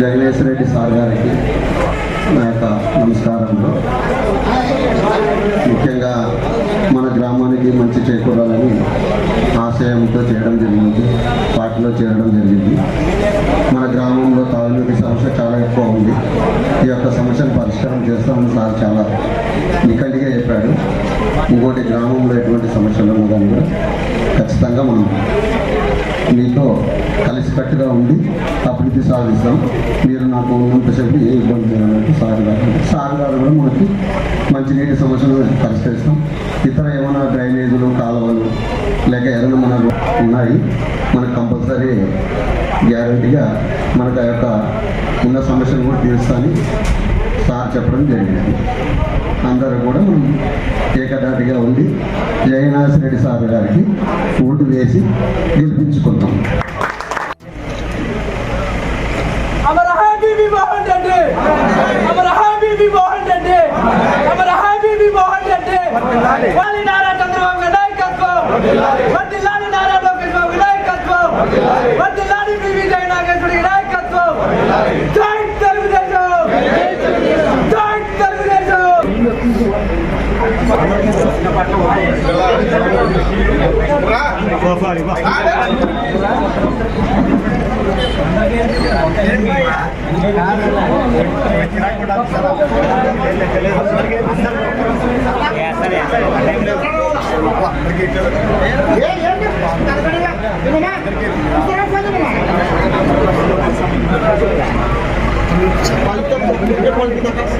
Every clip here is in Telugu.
జగనేశ్వర రెడ్డి సార్ గారికి నా యొక్క నమస్కారంలో. ముఖ్యంగా మన గ్రామానికి మంచి చేకూరాలని ఆశయంతో చేయడం జరిగింది. పార్టీలో చేరడం జరిగింది. మన గ్రామంలో తాగునీటి సమస్య చాలా ఎక్కువ ఉంది. ఈ యొక్క సమస్యను పరిష్కారం చేస్తామని సార్ చాలా నికటిగా చెప్పాడు ఇంకోటి గ్రామంలో ఎటువంటి సమస్యలు ఉన్నదాన్ని కూడా ఖచ్చితంగా మనం మీతో కలిసికట్టుగా ఉండి అభివృద్ధి సాధిస్తాం. మీరు నాకు ఉన్నంతసేపు ఏ ఇబ్బంది లేదన్నట్టు సార్ గారు సార్ గారు కూడా మనకి మంచినీటి సమస్యలు పరిష్కరిస్తాం. ఇతర ఏమైనా డ్రైనేజీలు కాలువలు లేక ఏదైనా మనకు ఉన్నాయి. మనకు కంపల్సరీ గ్యారంటీగా మనకు ఆ యొక్క ఉన్న సమస్యలు కూడా తీరుస్తాను. సార్ చెప్పడం జరిగింది. అందరూ కూడా మనం ఏకదాటిగా ఉండి జయనాథ్ రెడ్డి సార్ గారికి ఓటు వేసి గెలిపించుకుందాం మోహన్ రెడ్డి! sorry. Bye. చెప్పాలి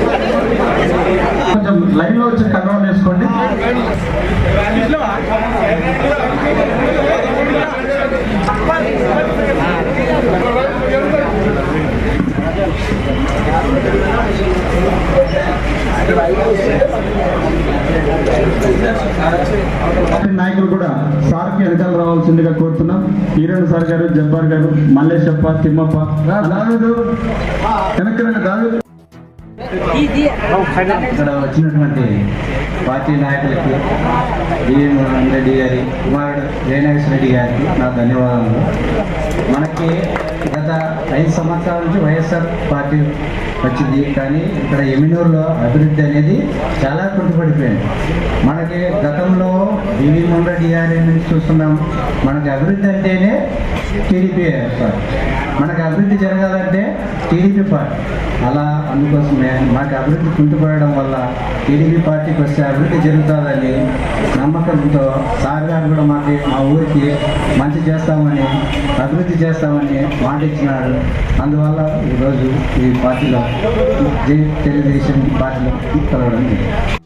నాయకులు కూడా సార్కి వెనకాల రావాల్సిందిగా కోరుతున్నాం. ఈరణ్ సార్ గారు జబ్బార్ గారు మల్లేశప్ప తిమ్మప్ప దావిదు వెనక్కి రండి ఇక్కడ వచ్చినటువంటి పార్టీ నాయకులకి విజయమోహన్ రెడ్డి గారి కుమారుడు జయనాగేశ్వర రెడ్డి గారికి నా ధన్యవాదాలు మనకి ఐదు సంవత్సరాల నుంచి వైఎస్ఆర్ పార్టీ వచ్చింది. కానీ ఇక్కడ ఎమినూరులో అభివృద్ధి అనేది చాలా కుంటుపడిపోయింది. మనకి గతంలో వివి ముండ్ర డిఆర్ఏ నుంచి చూస్తున్నాం. మనకి అభివృద్ధి అంటేనే టీడీపీ పార్టీ మనకి అభివృద్ధి జరగాలంటే టీడీపీ పార్టీ. అలా అందుకోసమే మాకు అభివృద్ధి కుంటుపడడం వల్ల టీడీపీ పార్టీకి వస్తే అభివృద్ధి జరుగుతుందని నమ్మకంతో సార్ గారు కూడా మాకు మా ఊరికి మంచి చేస్తామని అభివృద్ధి చేస్తామని మాట ఇచ్చినారు. అందువల్ల ఈరోజు ఈ పార్టీలో తెలుగుదేశం పార్టీలో కలవడం జరిగింది